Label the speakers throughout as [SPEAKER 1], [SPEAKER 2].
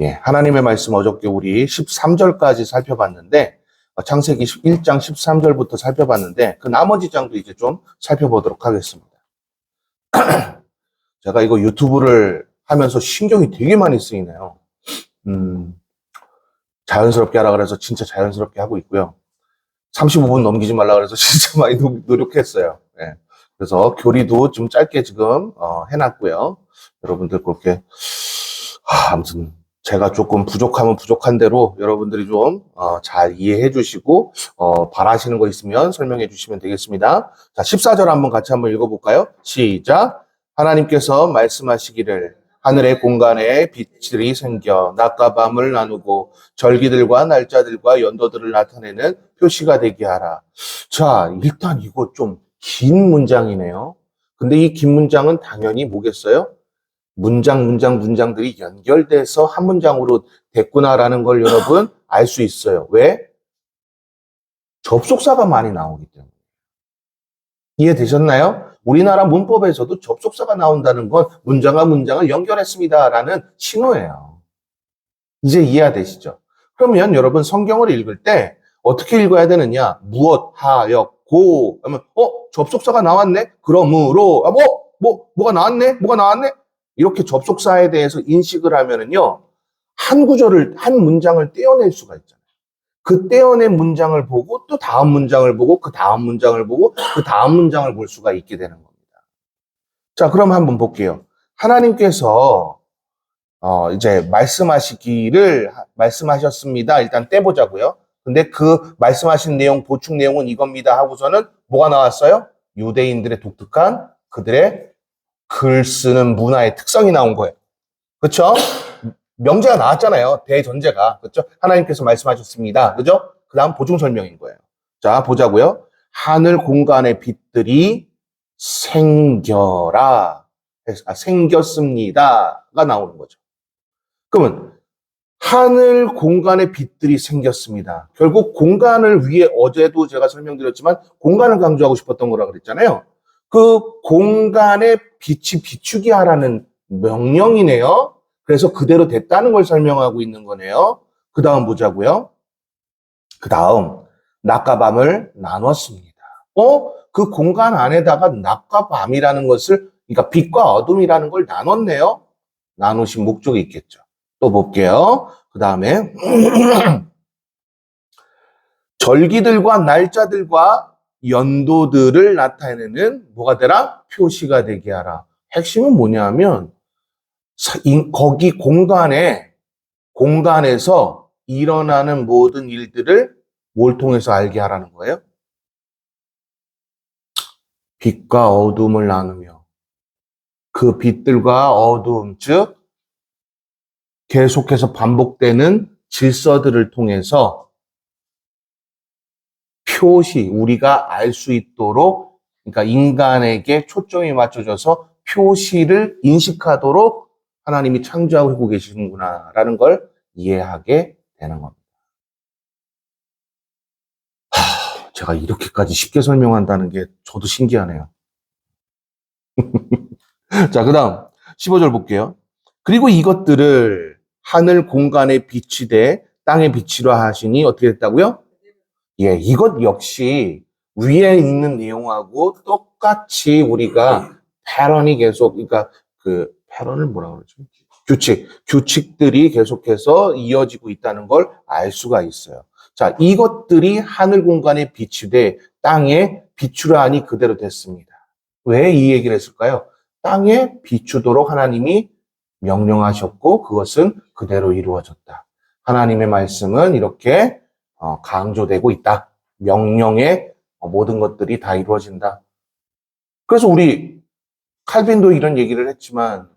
[SPEAKER 1] 예, 하나님의 말씀 어저께 우리 13절까지 살펴봤는데, 어, 창세기 1장 13절부터 살펴봤는데, 그 나머지 장도 이제 좀 살펴보도록 하겠습니다. 제가 이거 유튜브를 하면서 신경이 되게 많이 쓰이네요. 음, 자연스럽게 하라 그래서 진짜 자연스럽게 하고 있고요. 35분 넘기지 말라 그래서 진짜 많이 노- 노력했어요. 예. 그래서 교리도 좀 짧게 지금 어, 해놨고요. 여러분들 그렇게 하, 아무튼 제가 조금 부족하면 부족한 대로 여러분들이 좀 어, 잘 이해해 주시고 어, 바라시는 거 있으면 설명해 주시면 되겠습니다. 자, 14절 한번 같이 한번 읽어볼까요? 시작. 하나님께서 말씀하시기를 하늘의 공간에 빛들이 생겨 낮과 밤을 나누고 절기들과 날짜들과 연도들을 나타내는 표시가 되게 하라. 자, 일단 이거 좀 긴 문장이네요. 근데 이 긴 문장은 당연히 뭐겠어요? 문장, 문장, 문장들이 연결돼서 한 문장으로 됐구나라는 걸 여러분 알 수 있어요. 왜? 접속사가 많이 나오기 때문에. 이해되셨나요? 우리나라 문법에서도 접속사가 나온다는 건 문장과 문장을 연결했습니다라는 신호예요. 이제 이해되시죠? 그러면 여러분 성경을 읽을 때 어떻게 읽어야 되느냐? 무엇, 하였고, 하면, 어, 접속사가 나왔네? 그러므로, 아, 뭐, 뭐, 뭐가 나왔네? 뭐가 나왔네? 이렇게 접속사에 대해서 인식을 하면은요, 한 구절을, 한 문장을 떼어낼 수가 있잖아요. 그 떼어낸 문장을 보고 또 다음 문장을 보고 그 다음 문장을 보고 그 다음 문장을 볼 수가 있게 되는 겁니다. 자, 그럼 한번 볼게요. 하나님께서 어, 이제 말씀하시기를 하- 말씀하셨습니다. 일단 떼보자고요. 근데 그 말씀하신 내용, 보충 내용은 이겁니다 하고서는 뭐가 나왔어요? 유대인들의 독특한 그들의 글 쓰는 문화의 특성이 나온 거예요. 그렇죠? 명제가 나왔잖아요. 대전제가. 그렇죠? 하나님께서 말씀하셨습니다. 그죠? 그 다음 보충 설명인 거예요. 자, 보자고요. 하늘 공간의 빛들이 생겨라. 아, 생겼습니다가 나오는 거죠. 그러면 하늘 공간의 빛들이 생겼습니다. 결국 공간을 위해 어제도 제가 설명드렸지만 공간을 강조하고 싶었던 거라 그랬잖아요. 그 공간의 빛이 비추게 하라는 명령이네요. 그래서 그대로 됐다는 걸 설명하고 있는 거네요. 그 다음 보자고요. 그 다음 낮과 밤을 나눴습니다. 어? 그 공간 안에다가 낮과 밤이라는 것을 그러니까 빛과 어둠이라는 걸 나눴네요. 나누신 목적이 있겠죠. 또 볼게요. 그 다음에 절기들과 날짜들과 연도들을 나타내는 뭐가 되라? 표시가 되게 하라. 핵심은 뭐냐면 사- 인- 거기 공간에 공간에서 일어나는 모든 일들을 뭘 통해서 알게 하라는 거예요? 빛과 어둠을 나누며 그 빛들과 어둠, 즉 계속해서 반복되는 질서들을 통해서 표시, 우리가 알 수 있도록, 그러니까 인간에게 초점이 맞춰져서 표시를 인식하도록 하나님이 창조하고 계시는구나라는 걸 이해하게 되는 겁니다. 하, 제가 이렇게까지 쉽게 설명한다는 게 저도 신기하네요. 자, 그 다음 15절 볼게요. 그리고 이것들을 하늘 공간에 비치되 땅에 비치려 하시니 어떻게 됐다고요? 예, 이것 역시 위에 있는 내용하고 똑같이 우리가 패런이 계속, 그러니까 그 패런을 뭐라 그러죠? 규칙, 규칙들이 계속해서 이어지고 있다는 걸 알 수가 있어요. 자, 이것들이 하늘 공간에 비추되 땅에 비추라 하니 그대로 됐습니다. 왜 이 얘기를 했을까요? 땅에 비추도록 하나님이 명령하셨고 그것은 그대로 이루어졌다. 하나님의 말씀은 이렇게 어, 강조되고 있다. 명령의 어, 모든 것들이 다 이루어진다. 그래서 우리 칼빈도 이런 얘기를 했지만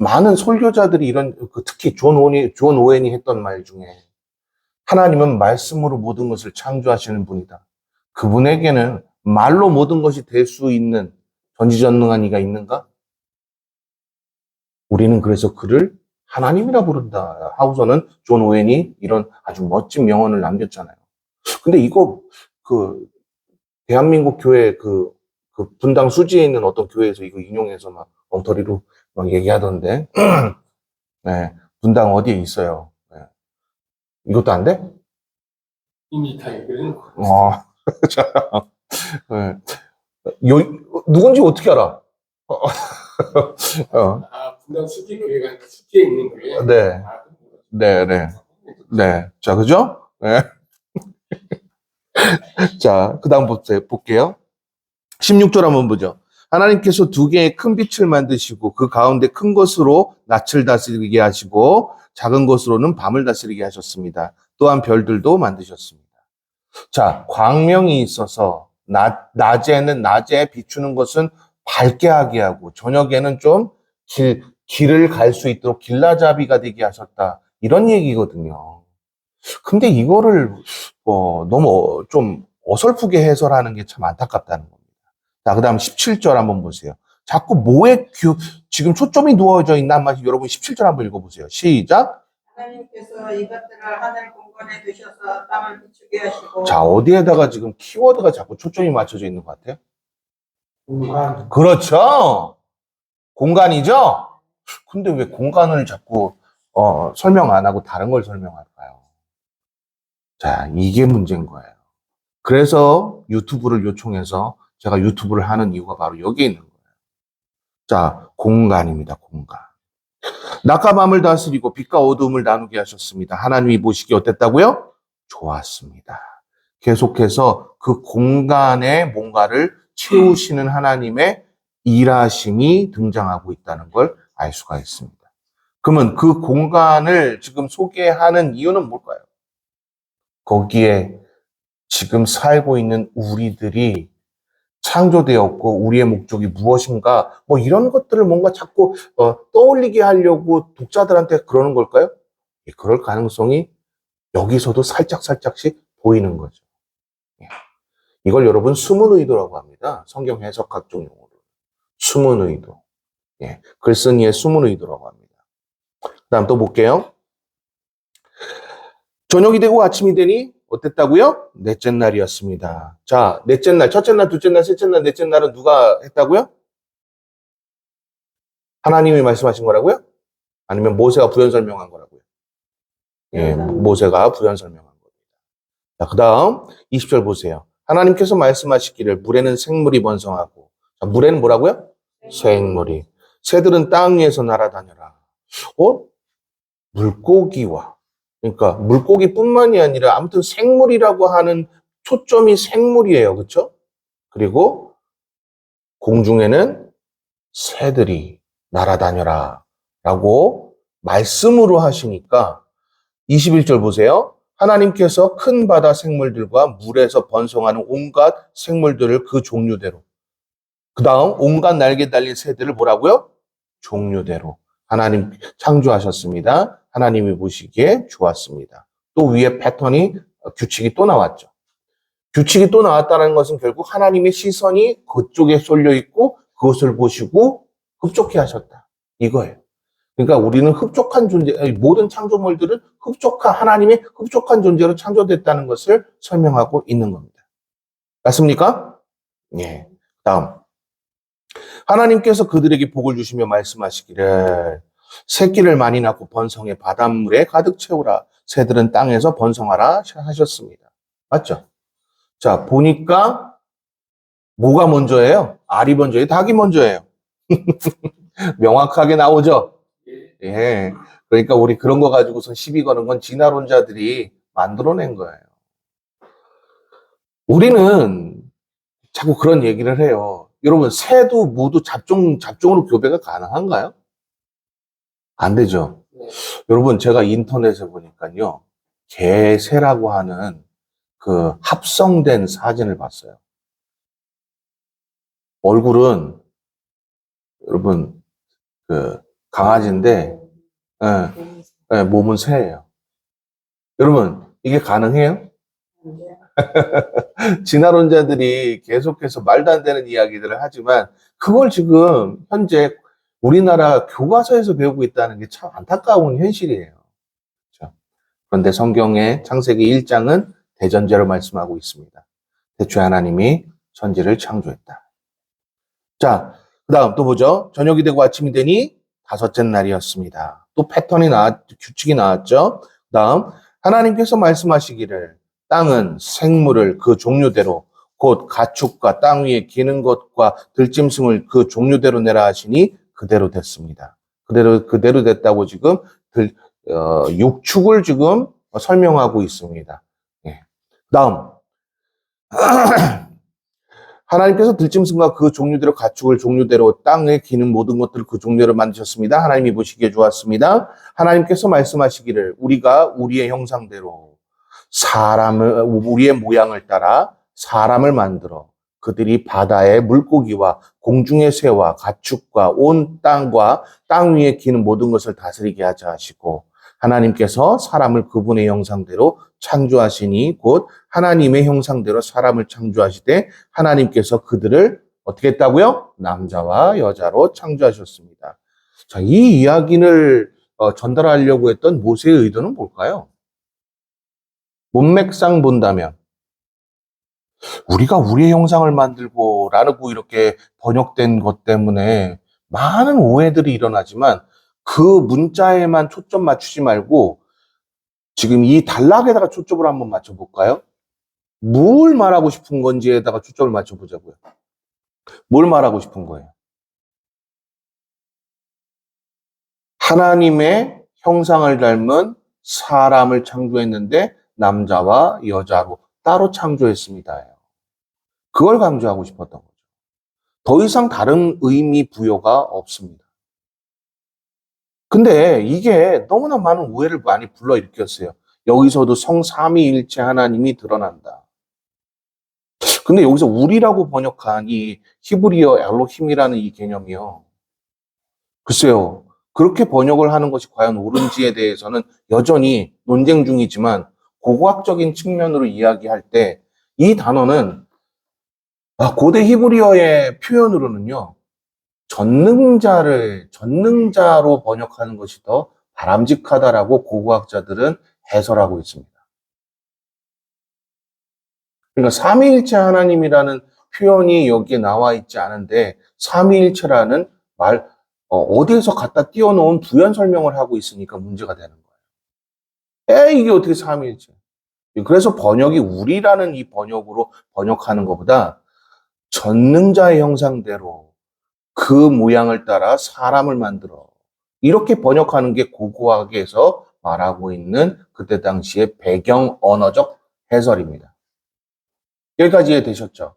[SPEAKER 1] 많은 설교자들이 이런 그 특히 존 오니 존 오웬이 했던 말 중에 하나님은 말씀으로 모든 것을 창조하시는 분이다. 그분에게는 말로 모든 것이 될 수 있는 전지전능한 이가 있는가? 우리는 그래서 그를 하나님이라 부른다. 하고서는 존 오웬이 이런 아주 멋진 명언을 남겼잖아요. 근데 이거 그 대한민국 교회 그, 그 분당 수지에 있는 어떤 교회에서 이거 인용해서 막 엉터리로 막 얘기하던데. 네. 분당 어디에 있어요? 네. 이것도 안 돼?
[SPEAKER 2] 이미 다 해결은
[SPEAKER 1] 어, 자, 네. 요, 누군지 어떻게 알아? 어, 어,
[SPEAKER 2] 아 분당 숲기 교회가 숲기에 있는 교회.
[SPEAKER 1] 네,
[SPEAKER 2] 아,
[SPEAKER 1] 네, 네, 네. 자, 그죠? 네. 자, 그 다음 볼게요. 16절 한번 보죠. 하나님께서 두 개의 큰 빛을 만드시고 그 가운데 큰 것으로 낯을 다스리게 하시고 작은 것으로는 밤을 다스리게 하셨습니다. 또한 별들도 만드셨습니다. 자, 광명이 있어서 낮, 낮에는 낮에 비추는 것은 밝게 하게 하고 저녁에는 좀 길, 길을 갈 수 있도록 길라잡이가 되게 하셨다. 이런 얘기거든요. 근데 이거를 어, 너무 좀 어설프게 해설하는 게 참 안타깝다는 겁니다. 자, 그 다음 17절 한번 보세요. 자꾸 뭐에 규, 지금 초점이 누워져 있나 말 여러분 17절 한번 읽어보세요. 시작.
[SPEAKER 3] 하나님께서 이것들을 하늘 공간에 두셔서 땅을 비추게 하시고
[SPEAKER 1] 자, 어디에다가 지금 키워드가 자꾸 초점이 맞춰져 있는 것 같아요?
[SPEAKER 2] 공간.
[SPEAKER 1] 그렇죠. 공간이죠? 근데 왜 공간을 자꾸, 어, 설명 안 하고 다른 걸 설명할까요? 자, 이게 문제인 거예요. 그래서 유튜브를 요청해서 제가 유튜브를 하는 이유가 바로 여기에 있는 거예요. 자, 공간입니다, 공간. 낮과 밤을 다스리고 빛과 어두움을 나누게 하셨습니다. 하나님이 보시기 어땠다고요? 좋았습니다. 계속해서 그 공간에 뭔가를 채우시는 하나님의 일하심이 등장하고 있다는 걸 알 수가 있습니다. 그러면 그 공간을 지금 소개하는 이유는 뭘까요? 거기에 지금 살고 있는 우리들이 창조되었고 우리의 목적이 무엇인가 뭐 이런 것들을 뭔가 자꾸 어, 떠올리게 하려고 독자들한테 그러는 걸까요? 예, 그럴 가능성이 여기서도 살짝 살짝씩 보이는 거죠. 예. 이걸 여러분 숨은 의도라고 합니다. 성경 해석 각종 용어로 숨은 의도. 예, 글쓴이의 숨은 의도라고 합니다. 그 다음 또 볼게요. 저녁이 되고 아침이 되니 어땠다고요? 넷째 날이었습니다. 자, 넷째 날, 첫째 날, 둘째 날, 셋째 날, 넷째 날은 누가 했다고요? 하나님이 말씀하신 거라고요? 아니면 모세가 부연 설명한 거라고요? 예, 모세가 부연 설명한 겁니다. 자, 그 다음 20절 보세요. 하나님께서 말씀하시기를 물에는 생물이 번성하고 자, 물에는 뭐라고요? 생물이 새들은 땅 위에서 날아다녀라. 어? 물고기와 그러니까 물고기뿐만이 아니라 아무튼 생물이라고 하는 초점이 생물이에요. 그렇죠? 그리고 공중에는 새들이 날아다녀라 라고 말씀으로 하시니까 21절 보세요. 하나님께서 큰 바다 생물들과 물에서 번성하는 온갖 생물들을 그 종류대로 그 다음 온갖 날개 달린 새들을 뭐라고요? 종류대로 하나님 창조하셨습니다. 하나님이 보시기에 좋았습니다. 또 위에 패턴이 어, 규칙이 또 나왔죠. 규칙이 또 나왔다는 것은 결국 하나님의 시선이 그쪽에 쏠려 있고 그것을 보시고 흡족해 하셨다. 이거예요. 그러니까 우리는 흡족한 존재, 모든 창조물들은 흡족한, 하나님의 흡족한 존재로 창조됐다는 것을 설명하고 있는 겁니다. 맞습니까? 예. 다음. 하나님께서 그들에게 복을 주시며 말씀하시기를 새끼를 많이 낳고 번성해 바닷물에 가득 채우라. 새들은 땅에서 번성하라 하셨습니다. 맞죠? 자, 보니까 뭐가 먼저예요? 알이 먼저예요? 닭이 먼저예요? 명확하게 나오죠?
[SPEAKER 2] 예.
[SPEAKER 1] 예. 그러니까 우리 그런 거 가지고선 시비 거는 건 진화론자들이 만들어낸 거예요. 우리는 자꾸 그런 얘기를 해요. 여러분, 새도 모두 잡종, 잡종으로 교배가 가능한가요? 안 되죠.
[SPEAKER 2] 네.
[SPEAKER 1] 여러분, 제가 인터넷에 보니까요, 개새라고 하는 그 합성된 사진을 봤어요. 얼굴은, 여러분, 그, 강아지인데, 예, 예, 몸은 새예요. 여러분, 이게 가능해요? 진화론자들이 계속해서 말도 안 되는 이야기들을 하지만, 그걸 지금 현재 우리나라 교과서에서 배우고 있다는 게 참 안타까운 현실이에요. 그렇죠? 그런데 성경의 창세기 1장은 대전제로 말씀하고 있습니다. 대초에 하나님이 천지를 창조했다. 자, 그 다음 또 보죠. 저녁이 되고 아침이 되니 다섯째 날이었습니다. 또 패턴이 나왔, 규칙이 나왔죠. 다음, 하나님께서 말씀하시기를 땅은 생물을 그 종류대로 곧 가축과 땅 위에 기는 것과 들짐승을 그 종류대로 내라 하시니 그대로 됐습니다. 그대로, 그대로 됐다고 지금 들, 어, 육축을 지금 설명하고 있습니다. 예. 다음. 하나님께서 들짐승과 그 종류대로 가축을 종류대로 땅에 기는 모든 것들을 그 종류대로 만드셨습니다. 하나님이 보시기에 좋았습니다. 하나님께서 말씀하시기를 우리가 우리의 형상대로 사람을 우리의 모양을 따라 사람을 만들어 그들이 바다의 물고기와 공중의 새와 가축과 온 땅과 땅 위에 기는 모든 것을 다스리게 하자 하시고 하나님께서 사람을 그분의 형상대로 창조하시니 곧 하나님의 형상대로 사람을 창조하시되 하나님께서 그들을 어떻게 했다고요? 남자와 여자로 창조하셨습니다. 자, 이 이야기를 어, 전달하려고 했던 모세의 의도는 뭘까요? 문맥상 본다면 우리가 우리의 형상을 만들고 라고 이렇게 번역된 것 때문에 많은 오해들이 일어나지만 그 문자에만 초점 맞추지 말고 지금 이 단락에다가 초점을 한번 맞춰볼까요? 뭘 말하고 싶은 건지에다가 초점을 맞춰보자고요. 뭘 말하고 싶은 거예요? 하나님의 형상을 닮은 사람을 창조했는데 남자와 여자로 따로 창조했습니다. 그걸 강조하고 싶었던 거죠. 더 이상 다른 의미 부여가 없습니다. 근데 이게 너무나 많은 오해를 많이 불러일으켰어요. 여기서도 성삼위일체 하나님이 드러난다. 근데 여기서 우리라고 번역한 이 히브리어 엘로힘이라는 이 개념이요. 글쎄요. 그렇게 번역을 하는 것이 과연 옳은지에 대해서는 여전히 논쟁 중이지만 고고학적인 측면으로 이야기할 때 이 단어는 아, 고대 히브리어의 표현으로는요. 전능자를 전능자로 번역하는 것이 더 바람직하다라고 고고학자들은 해설하고 있습니다. 그러니까 삼위일체 하나님이라는 표현이 여기에 나와 있지 않은데 삼위일체라는 말 어, 디에서 갖다 띄워놓은 부연 설명을 하고 있으니까 문제가 되는 거예요. 에 이게 어떻게 삼위일체? 그래서 번역이 우리라는 이 번역으로 번역하는 것보다 전능자의 형상대로 그 모양을 따라 사람을 만들어 이렇게 번역하는 게 고고학에서 말하고 있는 그때 당시의 배경 언어적 해설입니다. 여기까지 이해되셨죠?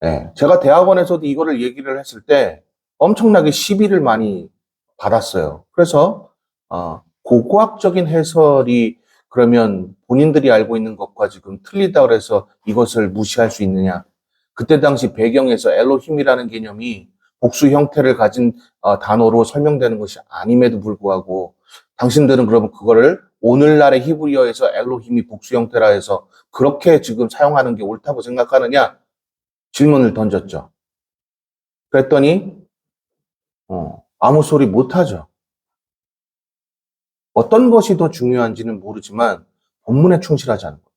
[SPEAKER 1] 네, 제가 대학원에서도 이거를 얘기를 했을 때 엄청나게 시비를 많이 받았어요. 그래서 어, 고고학적인 해설이 그러면 본인들이 알고 있는 것과 지금 틀리다 그래서 이것을 무시할 수 있느냐? 그때 당시 배경에서 엘로힘이라는 개념이 복수 형태를 가진 어, 단어로 설명되는 것이 아님에도 불구하고 당신들은 그러면 그거를 오늘날의 히브리어에서 엘로힘이 복수 형태라 해서 그렇게 지금 사용하는 게 옳다고 생각하느냐? 질문을 던졌죠. 그랬더니 어, 아무 소리 못 하죠. 어떤 것이 더 중요한지는 모르지만 본문에 충실하지 않은 거예요.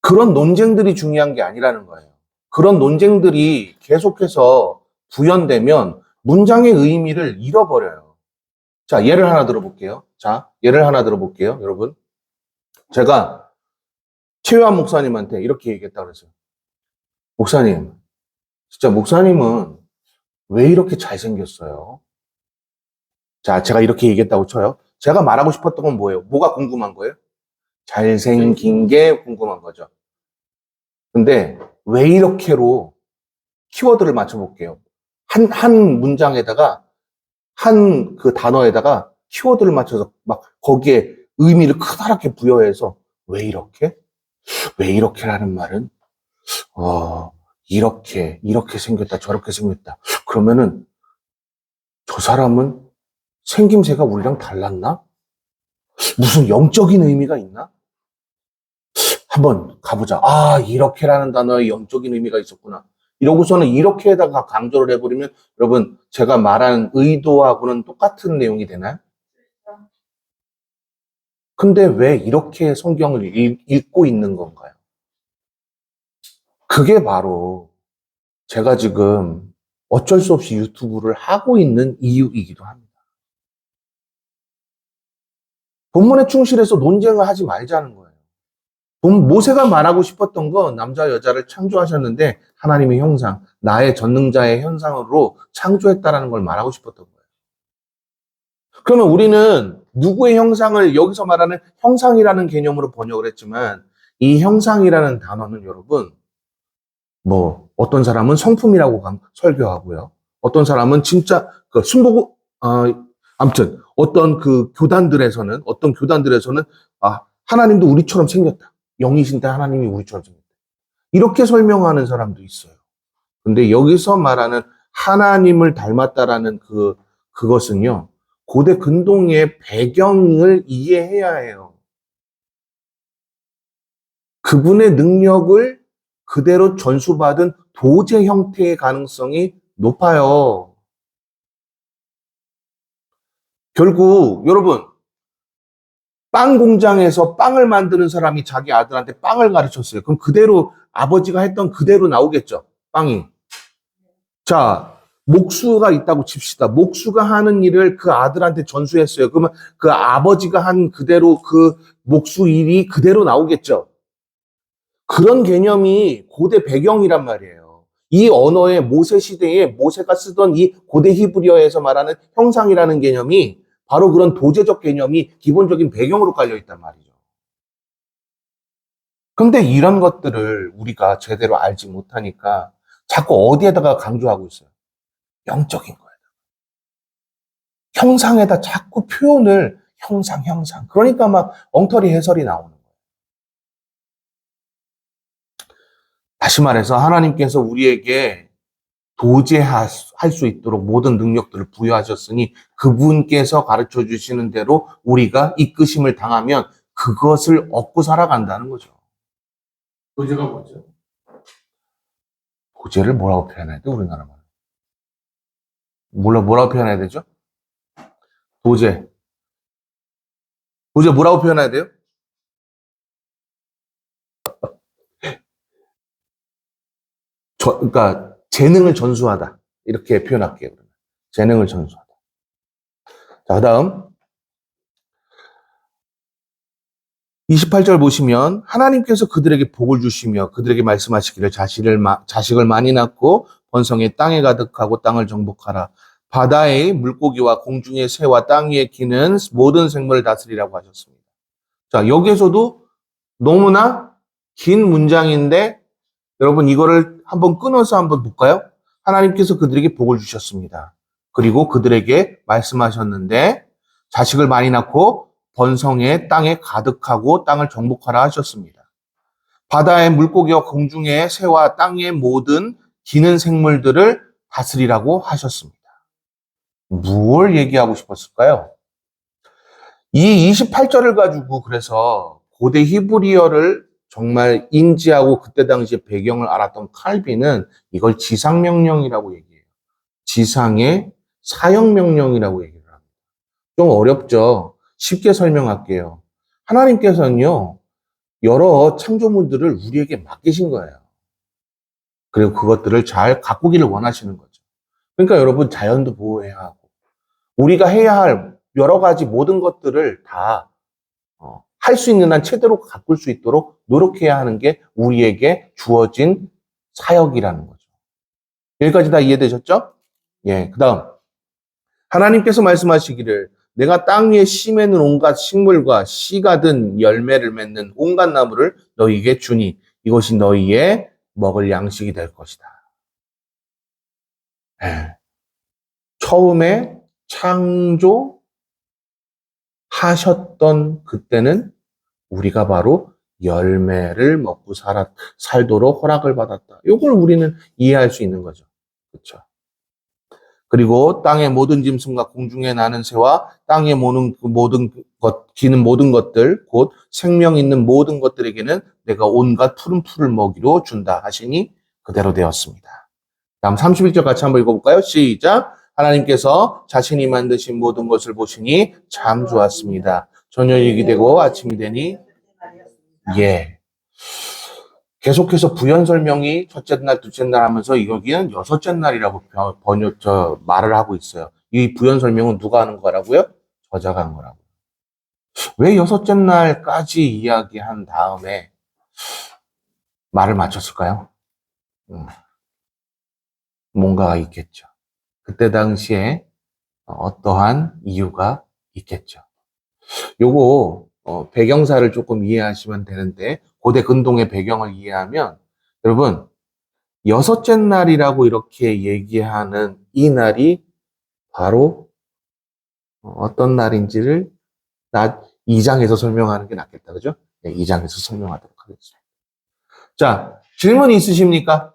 [SPEAKER 1] 그런 논쟁들이 중요한 게 아니라는 거예요. 그런 논쟁들이 계속해서 부연되면 문장의 의미를 잃어버려요. 자, 예를 하나 들어볼게요. 자, 예를 하나 들어볼게요, 여러분. 제가 최요한 목사님한테 이렇게 얘기했다 그랬어요. 목사님, 진짜 목사님은 왜 이렇게 잘생겼어요? 자, 제가 이렇게 얘기했다고 쳐요. 제가 말하고 싶었던 건 뭐예요? 뭐가 궁금한 거예요? 잘생긴 게 궁금한 거죠. 근데 왜 이렇게로 키워드를 맞춰볼게요. 한, 한 문장에다가, 한 그 단어에다가 키워드를 맞춰서 막 거기에 의미를 크다랗게 부여해서 왜 이렇게? 왜 이렇게라는 말은, 어, 이렇게, 이렇게 생겼다, 저렇게 생겼다. 그러면은 저 사람은 생김새가 우리랑 달랐나? 무슨 영적인 의미가 있나? 한번 가보자. 아, 이렇게라는 단어에 영적인 의미가 있었구나. 이러고서는 이렇게에다가 강조를 해버리면 여러분 제가 말한 의도하고는 똑같은 내용이 되나요? 근데 왜 이렇게 성경을 읽, 읽고 있는 건가요? 그게 바로 제가 지금 어쩔 수 없이 유튜브를 하고 있는 이유이기도 합니다. 본문에 충실해서 논쟁을 하지 말자는 거예요. 본- 모세가 말하고 싶었던 건 남자 여자를 창조하셨는데 하나님의 형상, 나의 전능자의 현상으로 창조했다라는 걸 말하고 싶었던 거예요. 그러면 우리는 누구의 형상을 여기서 말하는 형상이라는 개념으로 번역을 했지만 이 형상이라는 단어는 여러분 뭐 어떤 사람은 성품이라고 강- 설교하고요. 어떤 사람은 진짜 그 순복 어 아무튼 어떤 그 교단들에서는 어떤 교단들에서는 아 하나님도 우리처럼 생겼다. 영이신데 하나님이 우리처럼 생겼다. 이렇게 설명하는 사람도 있어요. 근데 여기서 말하는 하나님을 닮았다라는 그 그것은요. 고대 근동의 배경을 이해해야 해요. 그분의 능력을 그대로 전수받은 도제 형태의 가능성이 높아요. 결국 여러분 빵 공장에서 빵을 만드는 사람이 자기 아들한테 빵을 가르쳤어요. 그럼 그대로 아버지가 했던 그대로 나오겠죠. 빵이. 자, 목수가 있다고 칩시다. 목수가 하는 일을 그 아들한테 전수했어요. 그러면 그 아버지가 한 그대로 그 목수 일이 그대로 나오겠죠. 그런 개념이 고대 배경이란 말이에요. 이 언어의 모세 시대에 모세가 쓰던 이 고대 히브리어에서 말하는 형상이라는 개념이 바로 그런 도제적 개념이 기본적인 배경으로 깔려 있단 말이죠. 근데 이런 것들을 우리가 제대로 알지 못하니까 자꾸 어디에다가 강조하고 있어요. 영적인 거예요. 형상에다 자꾸 표현을 형상, 형상. 그러니까 막 엉터리 해설이 나오는 거예요. 다시 말해서 하나님께서 우리에게 도제할 수 있도록 모든 능력들을 부여하셨으니 그분께서 가르쳐 주시는 대로 우리가 이끄심을 당하면 그것을 얻고 살아간다는 거죠.
[SPEAKER 2] 도제가 뭐죠?
[SPEAKER 1] 도제를 뭐라고 표현해야 돼, 우리나라 말로? 몰라, 뭐라고 표현해야 되죠? 도제. 도제 뭐라고 표현해야 돼요? 저, 그러니까 재능을 전수하다. 이렇게 표현할게요. 재능을 전수하다. 자, 그 다음. 28절 보시면 하나님께서 그들에게 복을 주시며 그들에게 말씀하시기를 자식을, 마- 자식을 많이 낳고 번성에 땅에 가득하고 땅을 정복하라. 바다의 물고기와 공중의 새와 땅 위에 기는 모든 생물을 다스리라고 하셨습니다. 자, 여기에서도 너무나 긴 문장인데 여러분 이거를 한번 끊어서 한번 볼까요? 하나님께서 그들에게 복을 주셨습니다. 그리고 그들에게 말씀하셨는데 자식을 많이 낳고 번성에 땅에 가득하고 땅을 정복하라 하셨습니다. 바다의 물고기와 공중의 새와 땅의 모든 기는 생물들을 다스리라고 하셨습니다. 무엇을 얘기하고 싶었을까요? 이 28절을 가지고 그래서 고대 히브리어를 정말 인지하고 그때 당시에 배경을 알았던 칼빈은 이걸 지상명령이라고 얘기해요. 지상의 사형명령이라고 얘기를 합니다. 좀 어렵죠? 쉽게 설명할게요. 하나님께서는요, 여러 창조물들을 우리에게 맡기신 거예요. 그리고 그것들을 잘 가꾸기를 원하시는 거죠. 그러니까 여러분, 자연도 보호해야 하고, 우리가 해야 할 여러 가지 모든 것들을 다 어, 할 수 있는 한 최대로 가꿀 수 있도록 노력해야 하는 게 우리에게 주어진 사역이라는 거죠. 여기까지 다 이해되셨죠? 예, 그 다음. 하나님께서 말씀하시기를 내가 땅 위에 씨 맺는 온갖 식물과 씨가 든 열매를 맺는 온갖 나무를 너희에게 주니 이것이 너희의 먹을 양식이 될 것이다. 예. 처음에 창조 하셨던 그때는 우리가 바로 열매를 먹고 살았, 살도록 허락을 받았다. 이걸 우리는 이해할 수 있는 거죠. 그렇죠. 그리고 땅의 모든 짐승과 공중에 나는 새와 모는 그 모든 것, 기는 모든 것들, 곧 생명 있는 모든 것들에게는 내가 온갖 푸른 풀을 먹이로 준다 하시니 그대로 되었습니다. 다음 31절 같이 한번 읽어볼까요? 시작. 하나님께서 자신이 만드신 모든 것을 보시니 참 좋았습니다. 저녁이 되고 아침이 되니 예. 계속해서 부연 설명이 첫째 날, 둘째 날 하면서 여기는 여섯째 날이라고 벼- 번역, 저, 말을 하고 있어요. 이 부연 설명은 누가 하는 거라고요? 저자가 하는 거라고. 왜 여섯째 날까지 이야기한 다음에 말을 마쳤을까요? 음, 뭔가가 있겠죠. 그때 당시에 어떠한 이유가 있겠죠. 요거 어, 배경사를 조금 이해하시면 되는데 고대 근동의 배경을 이해하면 여러분 여섯째 날이라고 이렇게 얘기하는 이 날이 바로 어, 어떤 날인지를 나 2장에서 설명하는 게 낫겠다. 그죠? 네, 2장에서 설명하도록 하겠습니다. 자, 질문 있으십니까?